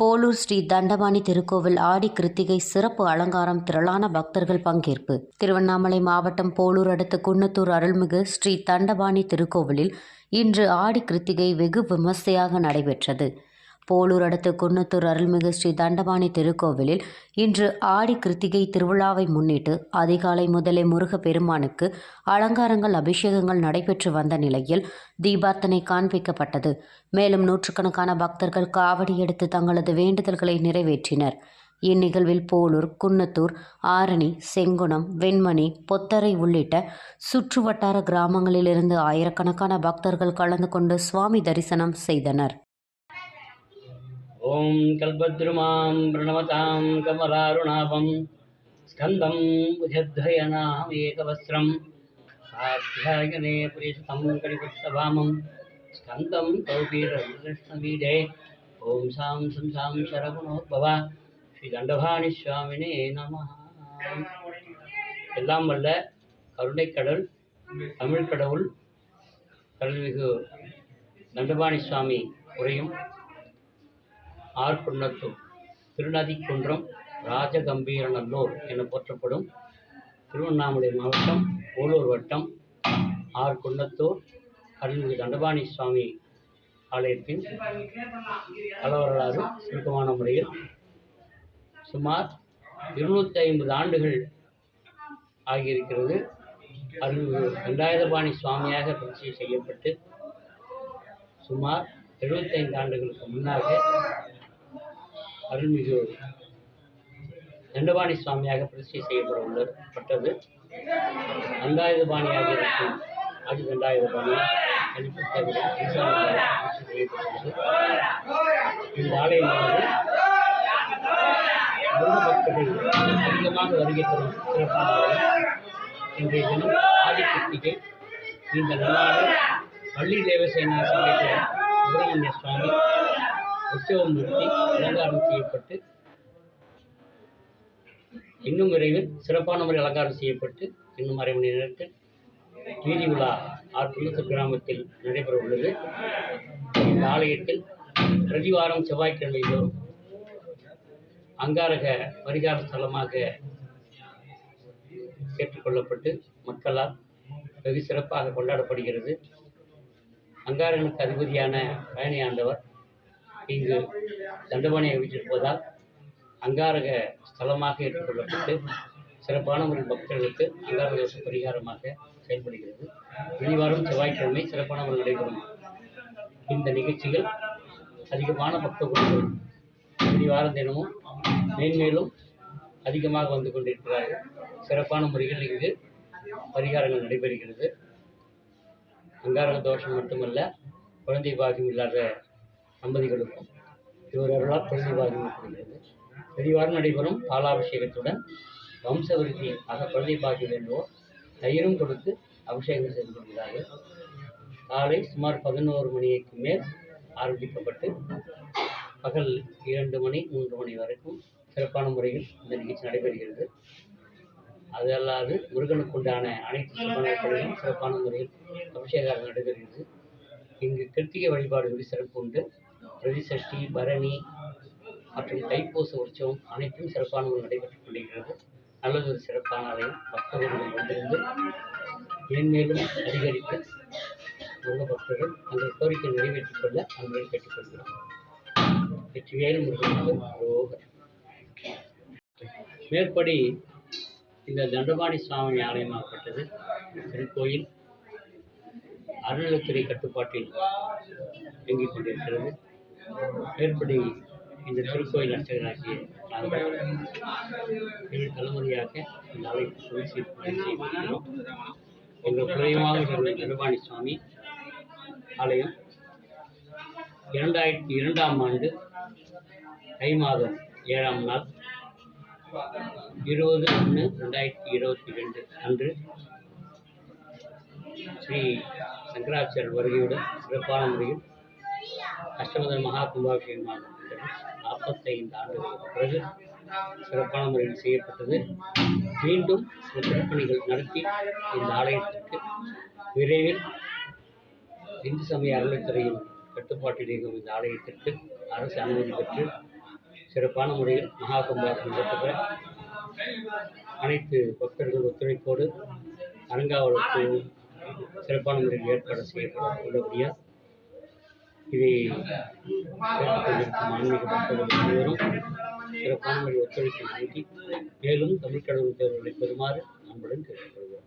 போலூர் ஸ்ரீ தண்டபாணி திருக்கோவில் ஆடி கிருத்திகை சிறப்பு அலங்காரம் திரளான பக்தர்கள் பங்கேற்பு. திருவண்ணாமலை மாவட்டம் போலூர் அடுத்த குன்னத்தூர் அருள்மிகு ஸ்ரீ தண்டபாணி திருக்கோவிலில் இன்று ஆடி கிருத்திகை வெகு விமர்சையாக நடைபெற்றது. போலூர் அடுத்த குன்னத்தூர் அருள்மிகு ஸ்ரீ தண்டபாணி திருக்கோவிலில் இன்று ஆடி கிருத்திகை திருவிழாவை முன்னிட்டு அதிகாலை முதலே முருக பெருமானுக்கு அலங்காரங்கள் அபிஷேகங்கள் நடைபெற்று வந்த நிலையில் தீபார்த்தனை காண்பிக்கப்பட்டது. மேலும் நூற்றுக்கணக்கான பக்தர்கள் காவடி எடுத்து தங்களது வேண்டுதல்களை நிறைவேற்றினர். இந்நிகழ்வில் போலூர் குன்னத்தூர் ஆரணி செங்குணம் வெண்மணி பொத்தரை உள்ளிட்ட சுற்றுவட்டார கிராமங்களிலிருந்து ஆயிரக்கணக்கான பக்தர்கள் கலந்து கொண்டு சுவாமி தரிசனம் செய்தனர். ॐ कल्पद्रुमां प्रणमतां कमलारुणाभं स्कन्दं भुजद्वयनामेकवस्त्रं साध्यायने प्रियस्तं करिपुस्तभामं स्कन्दं कौपीरकृष्णवीडे ॐ सां सं सां शरगुणोद्भव ஸ்ரீ சுவாமினே நம எல்லாம் வல்ல கருணைக்கடல் தமிழ் கடவுள் கருள்மிகு தண்டபாணி சுவாமி உரையும் ஆர்குன்னத்தூர் திருநதிக்குன்றம் ராஜகம்பீரநல்லூர் என போற்றப்படும் திருவண்ணாமலை மாவட்டம் ஓலூர் வட்டம் ஆர்குன்னத்தூர் அருள்மிகு தண்டபாணி சுவாமி ஆலயத்தின் கலவரலாறு சுருக்கமான முறையில் சுமார் இருநூற்றி ஐம்பது ஆண்டுகள் ஆகியிருக்கிறது. அருள்மிகு தண்டாயுதபாணி சுவாமியாக பிரச்சனை செய்யப்பட்டு சுமார் எழுபத்தைந்து ஆண்டுகளுக்கு முன்னாக அருள்மிகு தண்டபாணி சுவாமியாக பிரதிஷ்டை செய்யப்பட உள்ளது பட்டது. தண்டாயுதபாணியாக இருக்கும் ஆதி தண்டாயுதபாணி பாணி இந்த ஆலயமானது பக்தர்கள் அதிகமாக வருகை தரும் சிறப்பான இன்றைய தினம் ஆதி கிருத்திகை இந்த நன்னாளில் பள்ளி தேவசேனா சமேத சுப்பிரமணிய சுவாமி உற்சவம் நிறுத்தி அலங்காரம் செய்யப்பட்டு இன்னும் விரைவில் சிறப்பான முறை அலங்காரம் செய்யப்பட்டு இன்னும் அரை மணி நேரத்தில் வீதி விழா ஆர்குன்னத்து கிராமத்தில் நடைபெற உள்ளது. இந்த ஆலயத்தில் பிரதிவாரம் செவ்வாய்க்கிழமை தோறும் அங்காரக பரிகார ஸ்தலமாக ஏற்றுக்கொள்ளப்பட்டு மக்களால் வெகு சிறப்பாக கொண்டாடப்படுகிறது. அங்காரனுக்கு அதிபதியான பயணி ஆண்டவர் இங்கு தண்டபாணியை வீட்டிருப்பதால் அங்காரக ஸ்தலமாக ஏற்றுக்கொள்ளப்பட்டு சிறப்பான முறையில் பக்தர்களுக்கு அங்காரக தோஷ பரிகாரமாக செயல்படுகிறது. வெளிவாரம் செவ்வாய்க்கிழமை சிறப்பான முறையில் நடைபெறும் இந்த நிகழ்ச்சிகள் அதிகமான பக்த குழுக்கள் வெளிவாரம் தினமும் மேன்மேலும் அதிகமாக வந்து கொண்டிருக்கிறார்கள். சிறப்பான முறையில் இங்கு பரிகாரங்கள் நடைபெறுகிறது. அங்காரக தோஷம் மட்டுமல்ல குழந்தை பாகியம் இல்லாத தம்பதிகளுக்கும் இவர் அருளால் ஏற்படுகிறது பெரியவாரம் நடைபெறும் பாலாபிஷேகத்துடன் வம்சவருத்தி ஆக குழந்தை வேண்டுவோர் தயிரும் கொடுத்து அபிஷேகம் செய்து கொள்கிறார்கள். காலை சுமார் பதினோரு மணிக்கு மேல் ஆரம்பிக்கப்பட்டு பகல் இரண்டு மணி மூன்று மணி வரைக்கும் சிறப்பான முறையில் இந்த நிகழ்ச்சி நடைபெறுகிறது. அது அல்லாது முருகனுக்குண்டான அனைத்து சுபநாட்களிலும் சிறப்பான முறையில் அபிஷேகம் நடைபெறுகிறது. இங்கு கிருத்திகை வழிபாடுகளில் சிறப்பு உண்டு. பிரதிசஷ்டி பரணி மற்றும் தைப்பூச உற்சவம் அனைத்தும் சிறப்பான முறையில் நடைபெற்றுக் கொண்டிருக்கிறது. நல்லது ஒரு சிறப்பான ஆலயம் பக்தர்கள் வந்திருந்து மேன்மேலும் அதிகரித்து உள்ள பக்தர்கள் தங்கள் கோரிக்கை நிறைவேற்றிக் கொள்ள அன்புடன் கேட்டுக்கொள்கிறோம். வெற்றிவேல் முருகனுக்கு மேற்படி இந்த தண்டபாணி சுவாமி ஆலயமாகப்பட்டது. திருக்கோயில் அறநிலைத்துறை கட்டுப்பாட்டில் இயங்கிக் கொண்டிருக்கிறது. மேற்படி இந்த திருக்கோயில் அர்ச்சகராகிய நாங்கள் ஏழு தலைமுறையாக இந்த ஆலயத்தை சொல்லி எங்கள் குறைவாக இருந்த தண்டபாணி சுவாமி ஆலயம் இரண்டாயிரத்தி இரண்டாம் ஆண்டு தை மாதம் ஏழாம் நாள் இருபது ஒன்று ரெண்டாயிரத்தி இருபத்தி ரெண்டு அன்று ஸ்ரீ சங்கராச்சாரியர் வருகையுடன் சிறப்பான முறையில் அஷ்டமதன் மகா கும்பாபிஷேகமாக நாற்பத்தைந்து ஆண்டுகளுக்கு பிறகு சிறப்பான முறையில் செய்யப்பட்டது. மீண்டும் சில திருப்பணிகள் நடத்தி இந்த ஆலயத்திற்கு விரைவில் இந்து சமய அறநிலைத்துறையின் கட்டுப்பாட்டில் இயங்கும் இந்த ஆலயத்திற்கு அரசு அனுமதி பெற்று சிறப்பான முறையில் மகா கும்பாபிஷேகம் நடத்துகிற அனைத்து பக்தர்கள் ஒத்துழைப்போடு அறங்காவலருக்கு சிறப்பான முறையில் ஏற்பாடு செய்யப்பட உள்ளபடியால் இதை கேட்டுக் ஆன்மீக பக்தர்கள் அனைவரும் சிறப்பான முறையில் ஒத்துழைப்பு நல்கி மேலும் தமிழ்க்கடவுள் தேர்வுகளை பெறுமாறு அன்புடன் கேட்டுக்கொள்கிறோம்